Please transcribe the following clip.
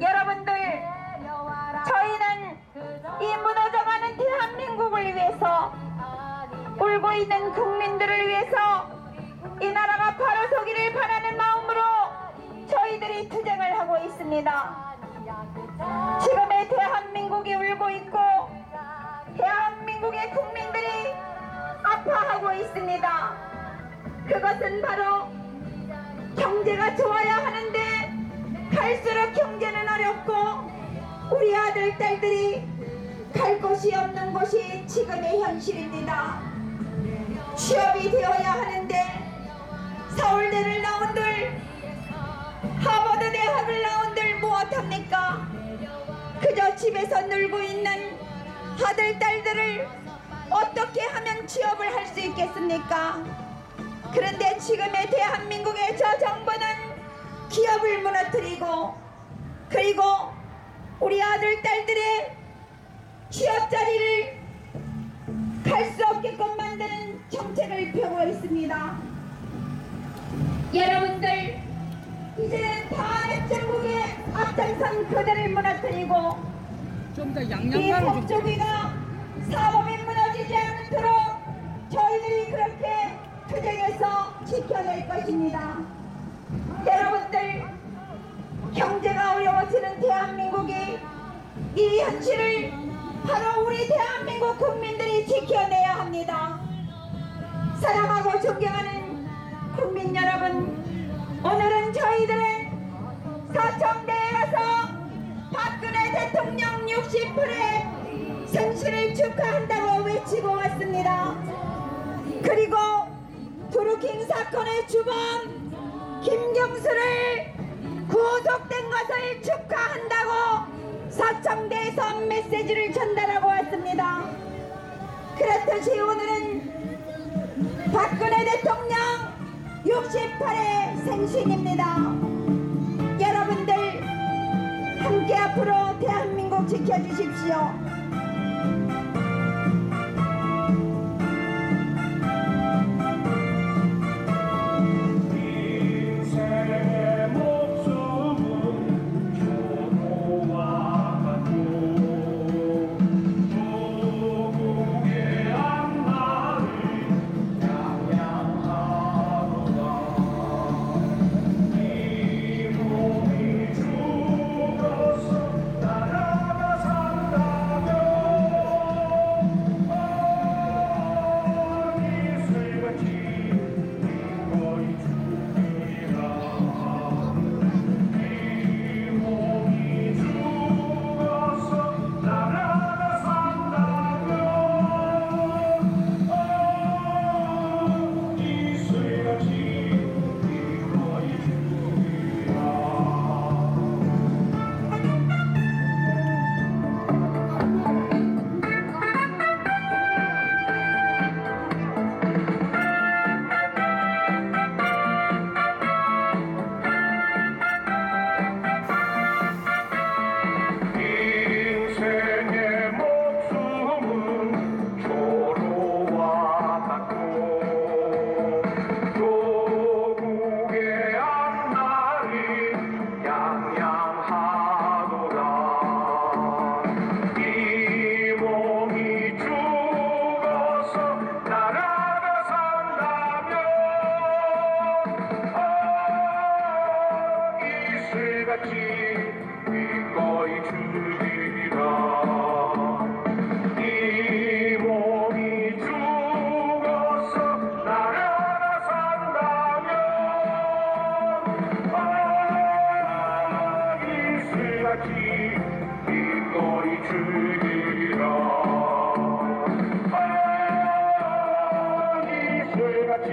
여러분들 저희는 이 무너져가는 대한민국을 위해서 울고 있는 국민들을 위해서 이 나라가 바로 서기를 바라는 마음으로 저희들이 투쟁을 하고 있습니다. 지금의 대한민국이 울고 있고 대한민국의 국민들이 아파하고 있습니다. 그것은 바로 경제가 좋아야 하는데 갈수록 경제는 어렵고 우리 아들 딸들이 갈 곳이 없는 곳이 지금의 현실입니다. 취업이 되어야 하는데 서울대를 나온들 하버드 대학을 나온들 무엇합니까? 그저 집에서 놀고 있는 아들 딸들을 어떻게 하면 취업을 할 수 있겠습니까? 그런데 지금의 대한민국의 저 정부는 기업을 무너뜨리고 그리고 우리 아들 딸들의 취업 자리를 갈 수 없게끔 만드는 정책을 펴고 있습니다. 여러분들 이제는 다 정국의 앞장선 그들을 무너뜨리고 이 법조기가 사법이 무너지지 않도록 저희들이 그렇게 투쟁해서 지켜낼 것입니다. 여러분들 경제가 어려워지는 대한민국이 이 현실을 바로 우리 대한민국 국민들이 지켜내야 합니다. 사랑하고 존경하는 국민 여러분, 오늘은 저희들은 사청대에 가서 박근혜 대통령 60불의 생신을 축하한다고 외치고 왔습니다. 그리고 드루킹 사건의 주범 김경수를 구속된 것을 축하한다고 사청대에서 메시지를 전달하고 왔습니다. 그렇듯이 오늘은 박근혜 대통령 68의 생신입니다. 여러분들 함께 앞으로 대한민국 지켜주십시오. 아, 이슬같이 이거이 주리라. 이 몸이 죽어서 나라가 산다면 아 이슬같이 주리라. 아 이슬같이